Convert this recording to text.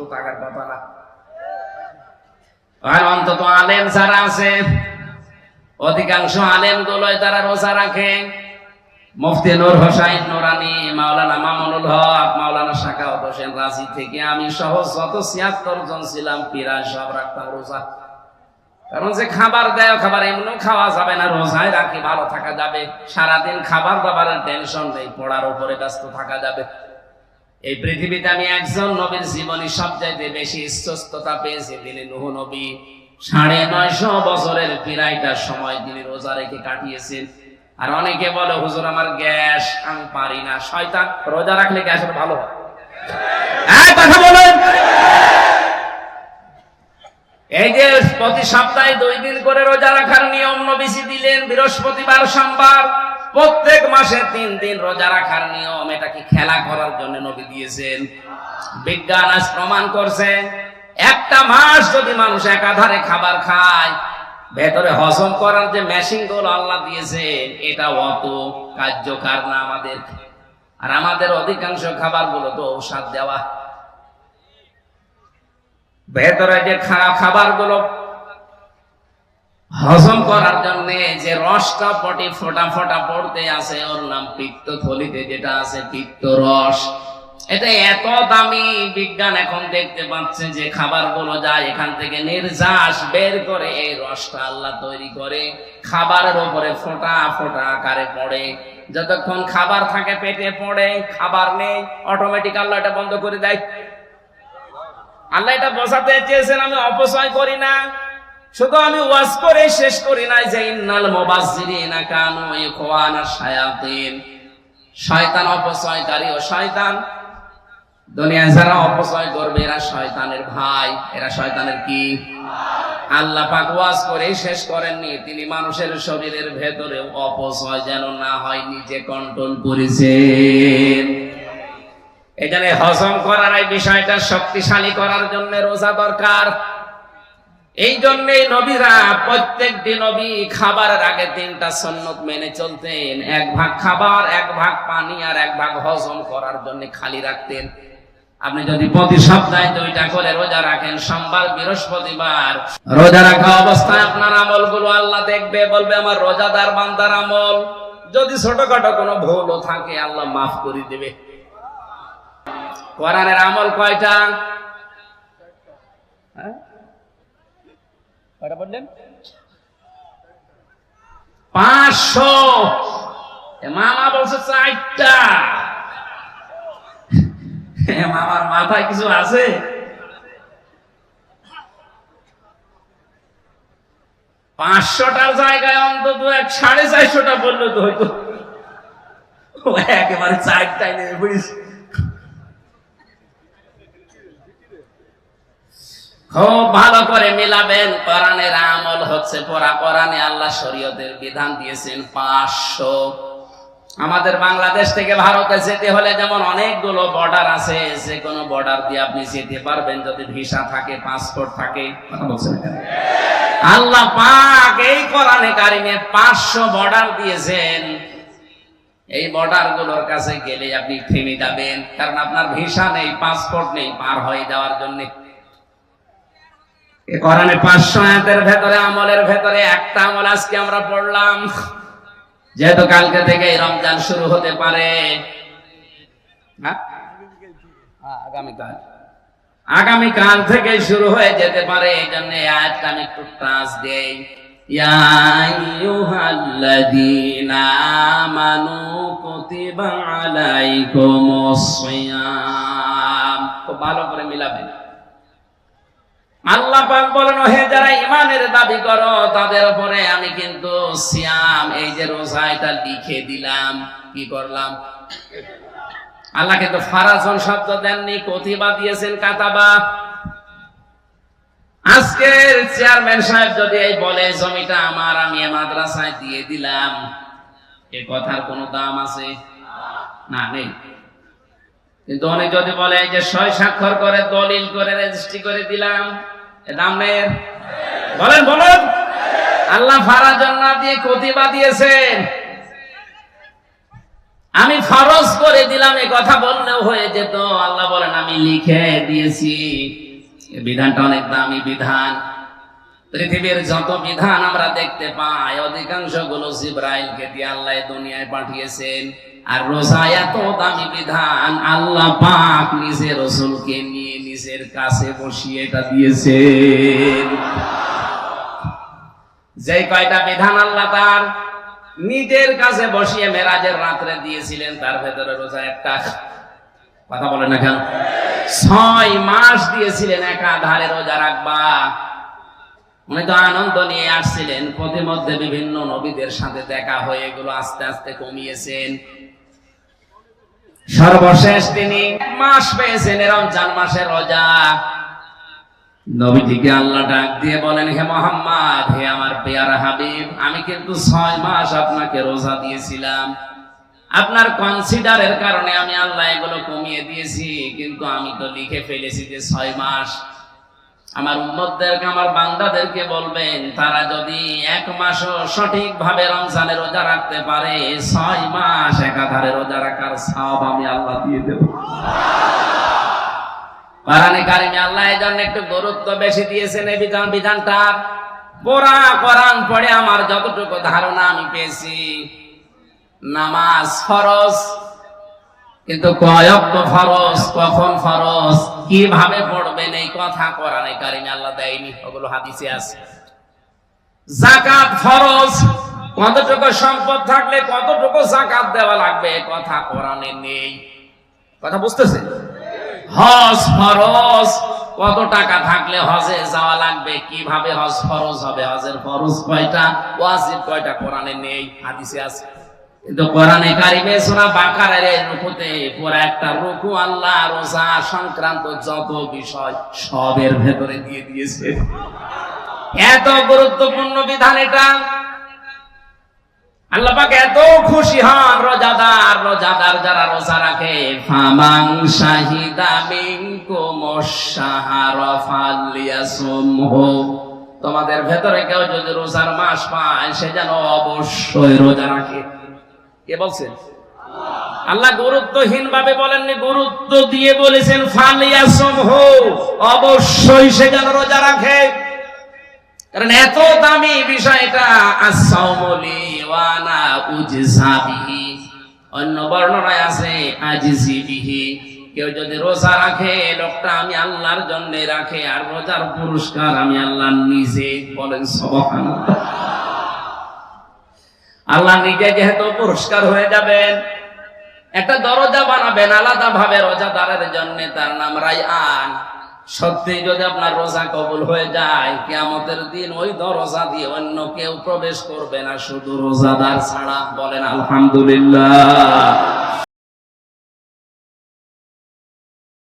তো থাকার কথা না। অন্তত আলেম যারা আছে, অধিকাংশ আলেম গুলোয় তারা রোজা রাখে। মুফতি নূর হোসাইন নুরানি, মাওলানা মামুনুল হক, মাওলানা শাকাওয়াত হোসেন রাজি থেকে আমি সহ যত ছিয়াত্তর জন ছিলাম, প্রায় সব রাখতাম রোজা। কারণ যে খাবার দেয়, খাবার এমনিও খাওয়া যাবে না, রোজায় রাখি, ভালো থাকা যাবে। সারাদিন খাবার দাবারের টেনশন নেই, পড়ার উপরে ব্যস্ত থাকা যাবে। এই পৃথিবীতে আমি একজন নবীর জীবনী সবচাইতে বেশি সুস্থতা পেয়েছি তিনি নুহ নবী। সাড়ে নয়শো বছরের পিরাইটার সময় তিনি রোজা রেখে কাটিয়েছেন। আর অনেকে বলে, হুজুর, আমার গ্যাস, আমি পারি না। শয়তান, রোজা রাখলে গ্যাসের ভালো কথা বলেন। এই যে প্রতি সপ্তাহে দুই দিন করে রোজা রাখার নিয়ম নবীজি দিলেন, বৃহস্পতিবার, সোমবার। প্রত্যেক মাসে তিন দিন রোজা রাখার নিয়ম, এটা কি খেলা করার জন্য নবী দিয়েছেন? বিজ্ঞান আজ প্রমাণ করছে, একটা মাস যদি মানুষ একাধারে খাবার খায়, ভেতরে হজম করার যে মেশিনগুলো আল্লাহ দিয়েছেন, এটা অত কার্যকর না আমাদের। আর আমাদের অধিকাংশ খাবারগুলো তো ঔষধ দেওয়া। ভেতরে যে খারাপ খাবারগুলো হজম করার জন্য যে রসটা পটি ফোটা ফোটা পড়তে আছে, ওর নাম পিত্ত থলিতে যেটা আছে, পিত্ত রস। এটা এত দামি বিজ্ঞান এখন দেখতে পাচ্ছে যে খাবারগুলো যায় এখান থেকে নির্যাস বের করে এই রসটা আল্লাহ তৈরি করে। খাবারের উপরে ফোটা ফোটা আকারে পড়ে। যতক্ষণ খাবার থাকে, পেটে পড়ে, খাবার নেই অটোমেটিক আল্লাহ এটা বন্ধ করে দেয়। আল্লাহ এটা বোঝাতে চেয়েছেন, আমি অপচয় করি না। শুধু আমি ওয়াজ করে শেষ করি নাই যে ইন্নাল মুবাজ্জিরিনা কানু ইখওয়ানা শায়াতিন। শয়তান অপচয়কারী ও শয়তান। দুনিয়ায় যারা অপচয় করবে এরা শয়তানের ভাই, এরা শয়তানের কি? আল্লাহ পাক ওয়াজ করে শেষ করেননি, তিনি মানুষের শরীরের ভেতরে অপচয় যেন না হয়, নিজে কন্ট্রোল করেছেন। এখানে হজম করার এই বিষয়টা শক্তিশালী করার জন্য রোজা দরকার। এই জন্যে নবীরা প্রত্যেক দিন নবী খাবারের আগে তিনটা সন্ন্যত মেনে চলতেন। এক ভাগ খাবার, এক ভাগ পানি আর এক ভাগ হজম করার জন্য খালি রাখতেন। আপনি যদি প্রতি সপ্তাহে দুইটা করে রোজা রাখেন, সোমবার, বৃহস্পতিবার, রোজা রাখা অবস্থায় আপনার আমলগুলো আল্লাহ দেখবে, বলবে, আমার রোজাদার বান্দার আমল। যদি ছোটখাটো কোনো ভুলও থাকে, আল্লাহ মাফ করে দেবে। কোরআনের আমল কয়টা হ্যাঁ? কয়টা বললেন? পাঁচশো। মামা বলছে চারটা। মামার মাথায় কিছু আছে? পাঁচশোটার জায়গায় অন্তত এক সাড়ে চারশোটা বলল তো হয়তো। একেবারে চারটায় নেমে পড়িস খুব ভালো করে মিলাবেন, কোরআনের আমল হচ্ছে পড়া কোরআনে আল্লাহ শরীয়তের বিধান দিয়েছেন পাঁচশো। আমাদের বাংলাদেশ থেকে ভারতে যেতে হলে যেমন অনেকগুলো বর্ডার আছে যে কোনো বর্ডার দিয়ে আপনি যেতে পারবেন, যদি ভিসা থাকে পাসপোর্ট থাকে? আল্লাহ পাক এই কোরআনে কারিমে পাঁচশো বর্ডার দিয়েছেন। এই বর্ডারগুলোর কাছে গেলে আপনি থেমে যাবেন, কারণ আপনার ভিসা নেই পাসপোর্ট নেই, পার হয়ে যাওয়ার জন্য কোরআনে পাঁচশো আয়াতের ভেতরে আমলের ভেতরে একটা আমল আজকে আমরা পড়লাম। যেহেতু কালকে থেকে রমজান শুরু হতে পারে। হ্যাঁ? হ্যাঁ, আগামীকাল। আগামীকাল থেকে শুরু হয়ে যেতে পারে এই জন্য আয়াতটা আমি একটু টাচ দেই। খুব ভালো করে মিলাবেন। আল্লাহ পাক বলেন হে যারা ইমানের দাবি করো, তাদের উপরে আমি কিন্তু সিয়াম, এই যে রোজা এটা লিখে দিলাম। কি করলাম? আল্লাহ কিন্তু ফারাজন শব্দ দেননি কতিবা দিয়েছেন কাতাবা। আজকের চেয়ারম্যান সাহেব যদি এই বলে, জমিটা আমার, আমি মাদ্রাসায় দিয়ে দিলাম। এ কথার কোনো দাম আছে? না, নেই। কিন্তু উনি যদি বলে যে সই স্বাক্ষর করে, দলিল করে, রেজিস্ট্রি করে দিলাম, এ দাম বলেন বলেন। আল্লাহ ফারাজন না দিয়ে কতিবা দিয়েছেন। আমি ফরজ করে দিলাম এই কথা বললেও হয়ে যেত। আল্লাহ বলেন, আমি লিখে দিয়েছি। বিধানটা অনেক দামি বিধান। পৃথিবীর যত বিধান আমরা দেখতে পাই অধিকাংশগুলো জিব্রাইলকে দিয়ে আল্লাহ দুনিয়ায় পাঠিয়েছেন। আর রোজা এত দামি বিধান, আল্লাহ পাক নিজে রসুলকে নিয়ে নিজের কাছে বসিয়ে এটা দিয়েছেন। যে কয়টা বিধান আল্লাহ তার নিজের কাছে বসিয়ে মেরাজের রাত্রে দিয়েছিলেন, তার ভেতরে রোজা একটা। কথা বলে না কেন? ছয় মাস দিয়েছিলেন একাধারে রোজা রাখবা। উনি তো আনন্দ নিয়ে আসছিলেন প্রতিমধ্যে বিভিন্ন নবীদের সাথে দেখা হয়ে এগুলো আস্তে আস্তে কমিয়েছেন। সর্বশেষ তিনি মাস পেয়েছেন রমজান মাসের রোজা। নবীজিকে আল্লাহ ডাক দিয়ে বলেন, হে মোহাম্মদ, হে আমার পেয়ারা হাবিব, আমি কিন্তু ছয় মাস আপনাকে রোজা দিয়েছিলাম। আপনার কনসিডারের কারণে আমি আল্লাহ এগুলো কমিয়ে দিয়েছি, কিন্তু আমি তো লিখে ফেলেছি যে ছয় মাস। আমার উম্মতদেরকে, আমার বান্দাদেরকে বলবেন, তারা যদি এক মাসও সঠিকভাবে রমজানের রোজা রাখতে পারে, ছয় মাস একাধারে রোজা রাখার সব আমি আল্লাহ দিয়ে দেব। কোরআনে কারিমে আল্লাহ এই জন্য একটু গুরুত্ব বেশি দিয়েছেন এই বিধান, বিধানটা। পোড়া কোরআন পড়ে আমার যতটুকু ধারণা আমি পেয়েছি। নামাজ ফরজ কিন্তু কয়ক্ত ফরজ, কখন ফরজ? কীভাবে পড়বেন? এই কথা কোরআনে কারিমে আল্লাহ দেয়নি, ওগুলো হাদিসে আছে। জাকাত ফরজ, কতটুকু সম্পদ থাকলে কতটুকু জাকাত দেওয়া লাগবে? কথা কোরআনে নেই। কথা বুঝতেছেন হজ ফরজ, কত টাকা থাকলে হজে যাওয়া লাগবে? কীভাবে হজ ফরজ হবে? হজের ফরজ কয়টা? ওয়াজিব কয়টা কোরআনে নেই, হাদিসে আছে। কিন্তু কারিমে রুকুতে একটা রুকু আল্লাহ, রোজা সংক্রান্ত যত বিষয় সবের ভেতরে দিয়ে দিয়েছে। এত গুরুত্বপূর্ণ বিধান এটা। এত খুশি হন রোজাদার রোজাদার যারা রোজা রাখে। ফামাং শাহিদা তোমাদের ভেতরে কেউ যদি রোজার মাস পায়, সে যেন অবশ্যই রোজা রাখে। কে বলছেন? আল্লাহ গুরুত্বহীন ভাবে বলেননি, গুরুত্ব দিয়ে বলেছেন ফালিয়াসুমহু অবশ্যই সে রোজা রাখে। কারণ এত দামি বিষয়টা আসাউমলি ওয়ানা উজসাবিহি অন্য বর্ণনায় আছে আজিজিবিহি কেউ যদি রোজা রাখে, লোকটা আমি আল্লাহর জন্য রাখে, আর রোজার পুরস্কার আমি আল্লাহ নিজে বলেন, সুবহানাল্লাহ। আল্লাহ নিজে যেহেতু পুরস্কার হয়ে যাবেন, একটা দরজা বানাবেন আলাদা ভাবে রোজাদারের জন্য, তার নাম রায়ান সত্যি যদি আপনার রোজা কবুল হয়ে যায়, কিয়ামতের দিন ওই দরজা দিয়ে অন্য কেউ প্রবেশ করবে না, শুধু রোজাদার ছাড়া বলেন আলহামদুলিল্লাহ।